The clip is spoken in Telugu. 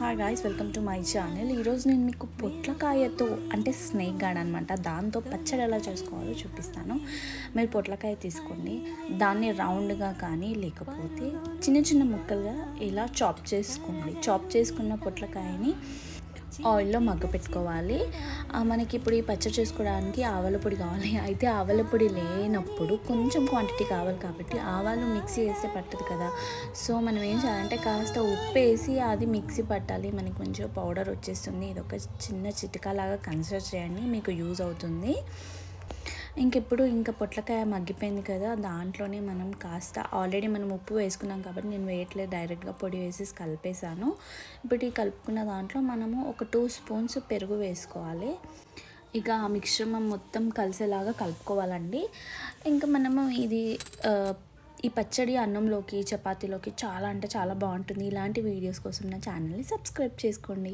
Hi guys welcome to my channel ఈరోజు నేను మీకు పొట్లకాయతో అంటే స్నేక్ గార్డ్ అనమాట దాంతో పచ్చడి ఎలా చేసుకోవాలో చూపిస్తాను. మీరు పొట్లకాయ తీసుకోండి. దాన్ని రౌండ్గా కానీ లేకపోతే చిన్న చిన్న ముక్కలుగా ఇలా చాప్ చేసుకోండి. చాప్ చేసుకున్న పొట్లకాయని ఆయిల్లో మగ్గ పెట్టుకోవాలి. మనకి ఇప్పుడు ఈ పచ్చడి చేసుకోవడానికి ఆవాల పొడి కావాలి. అయితే ఆవాల పొడి లేనప్పుడు కొంచెం క్వాంటిటీ కావాలి కాబట్టి ఆవాలు మిక్సీ వేస్తే పట్టదు కదా. సో మనం ఏం చేయాలంటే కాస్త ఉప్పు వేసి అది మిక్సీ పట్టాలి. మనకి మంచిగా పౌడర్ వచ్చేస్తుంది. ఇది ఒక చిన్న చిటికా లాగా కన్సిడర్ చేయండి. మీకు యూజ్ అవుతుంది. ఇంకెప్పుడు ఇంకా పొట్లకాయ మగ్గిపోయింది కదా దాంట్లోనే మనం కాస్త ఆల్రెడీ మనం ఉప్పు వేసుకున్నాం కాబట్టి నేను వేయట్లేదు డైరెక్ట్గా పొడి వేసి కలిపేసాను ఇప్పుడు ఈ కలుపుకున్న దాంట్లో మనము ఒక టూ స్పూన్స్ పెరుగు వేసుకోవాలి. ఇక ఆ మిశ్రమం మొత్తం కలిసేలాగా కలుపుకోవాలండి. ఇంకా మనము ఇది ఈ పచ్చడి అన్నంలోకి చపాతీలోకి చాలా అంటే చాలా బాగుంటుంది. ఇలాంటి వీడియోస్ కోసం నా ఛానల్ని సబ్స్క్రైబ్ చేసుకోండి.